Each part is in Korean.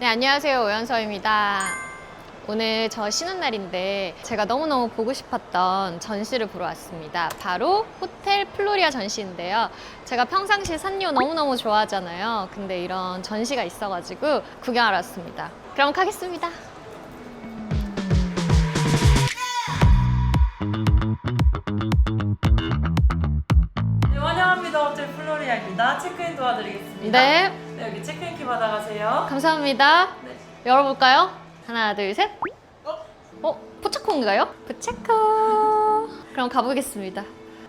네, 안녕하세요. 오연서입니다. 오늘 저 쉬는 날인데 제가 너무너무 보고 싶었던 전시를 보러 왔습니다. 바로 호텔 플로리아 전시인데요. 제가 평상시 산리오 너무너무 좋아하잖아요. 근데 이런 전시가 있어가지고 구경하러 왔습니다. 그럼 가겠습니다. 네, 환영합니다. 호텔 플로리아입니다. 체크인 도와드리겠습니다. 네, 네, 여기 체크인 키 받아가세요. 감사합니다. 네. 열어볼까요? 하나, 둘, 셋. 어? 어, 포차코인가요? 포차코. 그럼 가보겠습니다.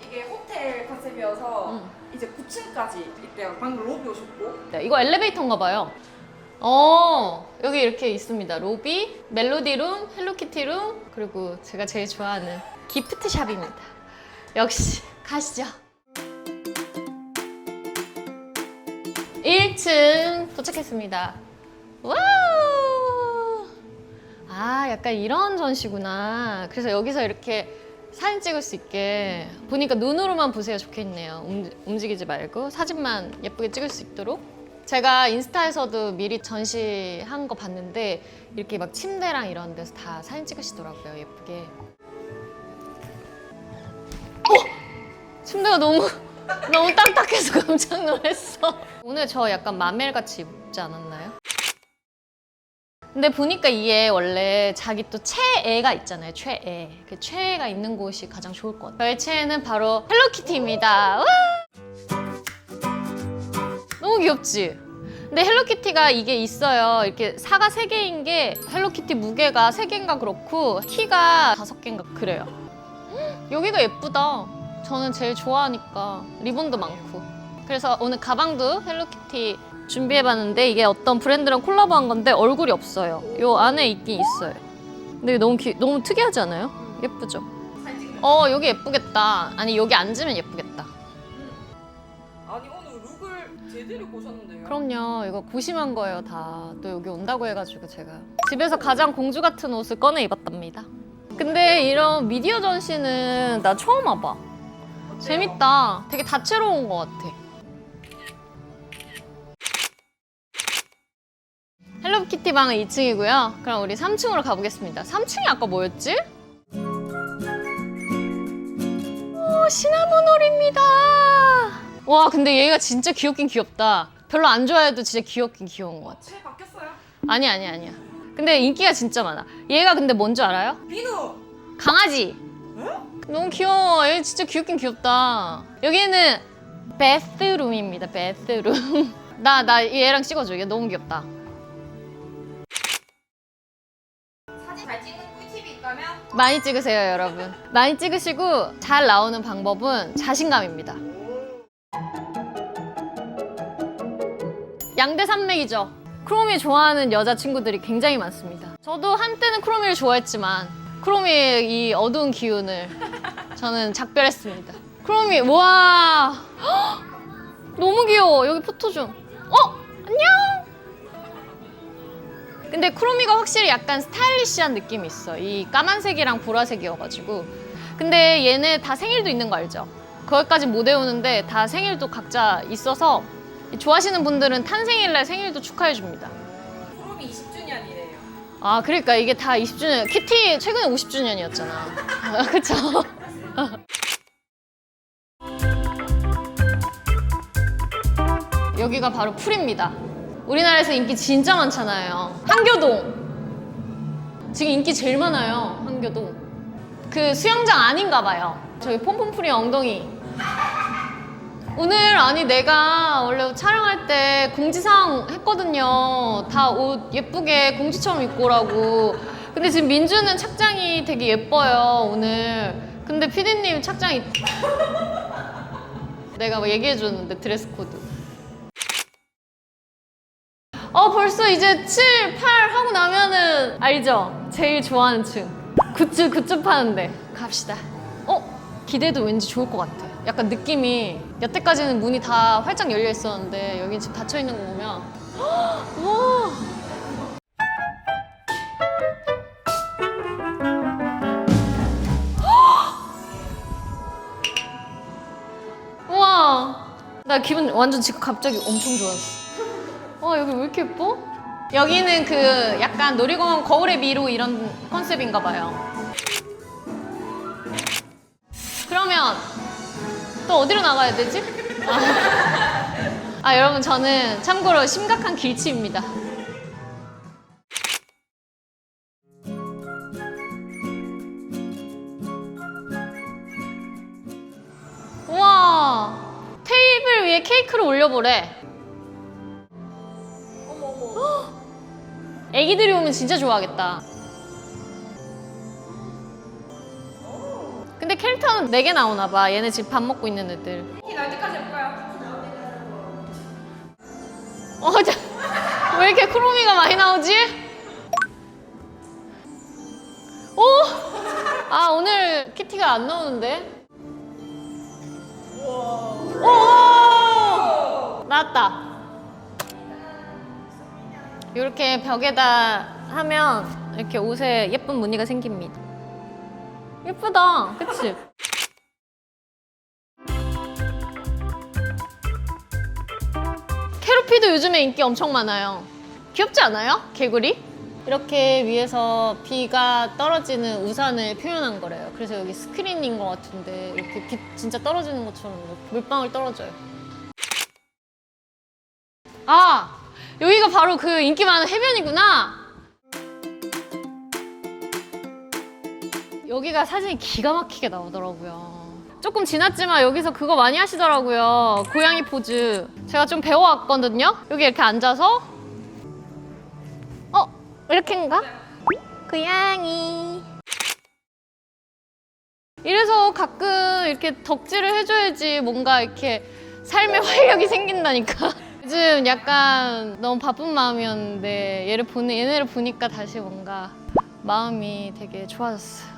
이게 호텔 컨셉이어서 음. 이제 9층까지 있대요. 방금 로비 오셨고. 네, 이거 엘리베이터인가 봐요. 어, 여기 이렇게 있습니다. 로비, 멜로디 룸, 헬로키티 룸, 그리고 제가 제일 좋아하는 기프트 샵입니다. 역시 가시죠. 1층 도착했습니다. 와우! 아, 약간 이런 전시구나. 그래서 여기서 이렇게 사진 찍을 수 있게 보니까 눈으로만 보세요 좋겠네요. 움- 움직이지 말고 사진만 예쁘게 찍을 수 있도록. 제가 인스타에서도 미리 전시한 거 봤는데 이렇게 막 침대랑 이런 데서 다 사진 찍으시더라고요. 예쁘게. 어! 침대가 너무 너무 딱딱해서 깜짝 놀랐어. 오늘 저 약간 마멜 같이 입지 않았나요? 근데 보니까 이게 원래 자기 또 최애가 있잖아요. 최애. 그 최애가 있는 곳이 가장 좋을 것 같아요. 저의 최애는 바로 헬로키티입니다. 와! 너무 귀엽지? 근데 헬로키티가 이게 있어요. 이렇게 사가 세개인게 헬로키티 무게가 세개인가 그렇고 키가 다섯 개인가 그래요. 헉, 여기가 예쁘다. 저는 제일 좋아하니까 리본도 많고. 그래서 오늘 가방도 헬로키티 준비해봤는데 이게 어떤 브랜드랑 콜라보한 건데 얼굴이 없어요. 요 안에 있긴 있어요. 근데 너무 기, 너무 특이하지 않아요? 예쁘죠? 어 여기 예쁘겠다. 아니 여기 앉으면 예쁘겠다. 아니 오늘 룩을 제대로 보셨는데요. 그럼요. 이거 고심한 거예요 다. 또 여기 온다고 해가지고 제가 집에서 가장 공주 같은 옷을 꺼내 입었답니다. 근데 이런 미디어 전시는 나 처음 와봐. 어때요? 재밌다. 되게 다채로운 것 같아. 헬로키티 방은 2층이고요. 그럼 우리 3층으로 가보겠습니다. 3층이 아까 뭐였지? 오, 시나몬홀입니다. 와, 근데 얘가 진짜 귀엽긴 귀엽다. 별로 안 좋아해도 진짜 귀엽긴 귀여운 것 같아. 체 바뀌었어요? 아니, 아니, 아니야. 근데 인기가 진짜 많아. 얘가 근데 뭔지 알아요? 비누. 강아지. 너무 귀여워. 얘 진짜 귀엽긴 귀엽다. 여기는 베스룸입니다. 베스룸. 나, 나 얘랑 찍어줘. 얘 너무 귀엽다. 많이 찍으세요, 여러분. 많이 찍으시고 잘 나오는 방법은 자신감입니다. 양대 산맥이죠. 크로미 좋아하는 여자 친구들이 굉장히 많습니다. 저도 한때는 크로미를 좋아했지만 크로미의 이 어두운 기운을 저는 작별했습니다. 크로미, 와 헉! 너무 귀여워. 여기 포토 좀. 어, 안녕. 근데 크로미가 확실히 약간 스타일리시한 느낌이 있어. 이 까만색이랑 보라색이어가지고. 근데 얘네 다 생일도 있는 거 알죠? 거기까지 못 외우는데 다 생일도 각자 있어서 좋아하시는 분들은 탄생일날 생일도 축하해줍니다. 프롬이 20주년이래요. 아, 그러니까 이게 다 20주년. 키티 최근에 50주년이었잖아. 그쵸? 여기가 바로 풀입니다. 우리나라에서 인기 진짜 많잖아요. 한교동. 지금 인기 제일 많아요. 한교동. 그 수영장 아닌가 봐요. 저기 폼폼풀이 엉덩이. 오늘 아니 내가 원래 촬영할 때 공지사항 했거든요. 다 옷 예쁘게 공주처럼 입고 오라고. 근데 지금 민주는 착장이 되게 예뻐요 오늘. 근데 피디님 착장이 내가 뭐 얘기해 줬는데 드레스 코드. 어 벌써 이제 7, 8 하고 나면은 알죠? 제일 좋아하는 층. 굿즈 굿즈 파는데 갑시다. 어 기대도 왠지 좋을 것 같아. 약간 느낌이 여태까지는 문이 다 활짝 열려 있었는데 여기 지금 닫혀 있는 거 보면 와. 우와 나 기분 완전 지금 갑자기 엄청 좋았어 와 여기 왜 이렇게 예뻐? 여기는 그 약간 놀이공원 거울의 미로 이런 컨셉인가 봐요. 그러면 또 어디로 나가야 되지? 아, 아, 여러분 저는 참고로 심각한 길치입니다. 우와 테이블 위에 케이크를 올려보래. 애기들이 오면 진짜 좋아하겠다. 근데 캐릭터는 4개 나오나 봐. 얘네 지금 밥 먹고 있는 애들. 키날 때까지 해볼까요? 어, 자, 왜 이렇게 크로미가 많이 나오지? 오! 아, 오늘 키티가 안 나오는데? 오! 나왔다. 이렇게 벽에다 하면 이렇게 옷에 예쁜 무늬가 생깁니다. 예쁘다. 그치? 캐로피도 요즘에 인기 엄청 많아요. 귀엽지 않아요? 개구리? 이렇게 위에서 비가 떨어지는 우산을 표현한 거래요. 그래서 여기 스크린인 것 같은데 이렇게 비 진짜 떨어지는 것처럼 물방울 떨어져요. 아! 여기가 바로 그 인기 많은 해변이구나! 여기가 사진이 기가 막히게 나오더라고요. 조금 지났지만 여기서 그거 많이 하시더라고요. 고양이 포즈. 제가 좀 배워왔거든요. 여기 이렇게 앉아서 어? 이렇게인가? 고양이. 이래서 가끔 이렇게 덕질을 해줘야지 뭔가 이렇게 삶의 활력이 생긴다니까. 요즘 약간 너무 바쁜 마음이었는데 얘를 보는 얘네를 보니까 다시 뭔가 마음이 되게 좋아졌어요.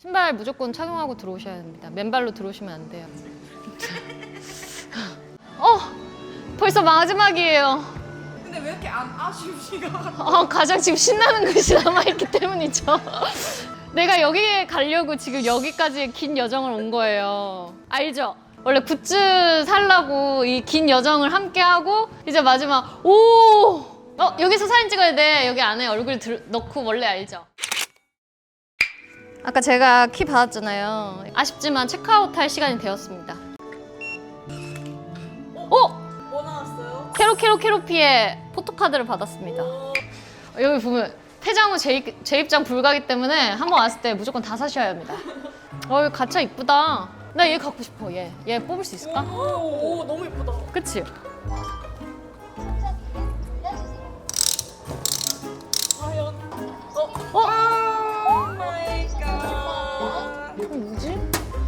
신발 무조건 착용하고 들어오셔야 됩니다. 맨발로 들어오시면 안 돼요. 어, 벌써 마지막이에요. 근데 왜 이렇게 안 아쉬우시가? 어, 가장 지금 신나는 것이 남아있기 때문이죠. 내가 여기에 가려고 지금 여기까지 긴 여정을 온 거예요. 알죠? 원래 굿즈 살라고 이 긴 여정을 함께 하고 이제 마지막 오! 어, 여기서 사진 찍어야 돼. 여기 안에 얼굴 들, 넣고 원래 알죠? 아까 제가 키 받았잖아요. 아쉽지만 체크아웃 할 시간이 되었습니다. 어? 뭐 나왔어요? 캐로 캐로 캐로피의 포토카드를 받았습니다. 여기 보면 폐장 후 재입, 재입장 불가기 때문에 한번 왔을 때 무조건 다 사셔야 합니다. 어, 이 가차 이쁘다. 나 얘 갖고 싶어, 얘. 얘 뽑을 수 있을까? 오, 오 너무 예쁘다. 그치? 과연 어? 어? 오 마이 갓. 이거 뭐지?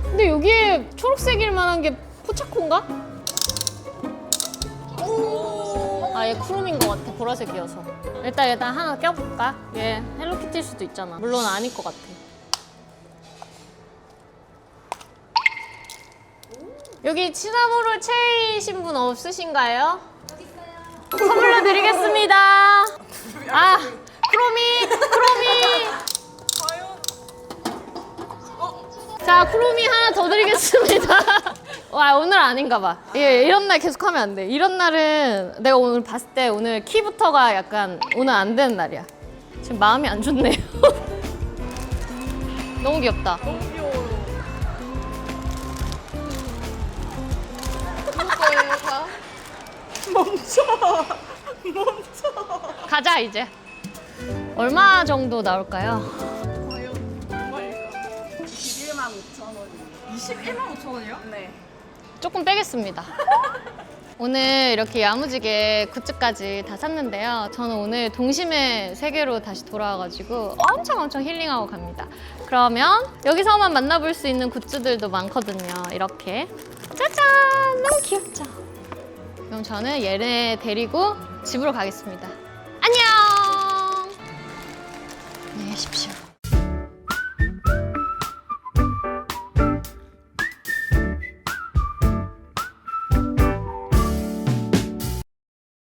근데 여기에 초록색일 만한 게 포차코인가? 오. 아, 얘 쿠룸인 것 같아, 보라색이어서. 일단 일단 하나 껴볼까? 얘 헬로키티일 수도 있잖아. 물론 아닐 것 같아. 여기 치나무로 체이신 분 없으신가요? 선물로 드리겠습니다. 아, 크로미, 크로미. 자, 크로미 하나 더 드리겠습니다. 와, 오늘 아닌가 봐. 예, 이런 날 계속 하면 안 돼. 이런 날은 내가 오늘 봤을 때 오늘 키부터가 약간 오늘 안 되는 날이야. 지금 마음이 안 좋네요. 너무 귀엽다. 멈춰. 멈춰. 가자, 이제. 얼마 정도 나올까요? 과연 얼마일까? 21만 5천 원이요. 21만 5천 원이요? 네. 조금 빼겠습니다. 오늘 이렇게 야무지게 굿즈까지 다 샀는데요. 저는 오늘 동심의 세계로 다시 돌아와가지고 엄청 엄청 힐링하고 갑니다. 그러면 여기서만 만나볼 수 있는 굿즈들도 많거든요. 이렇게 짜잔! 그럼 저는 얘네 데리고 집으로 가겠습니다.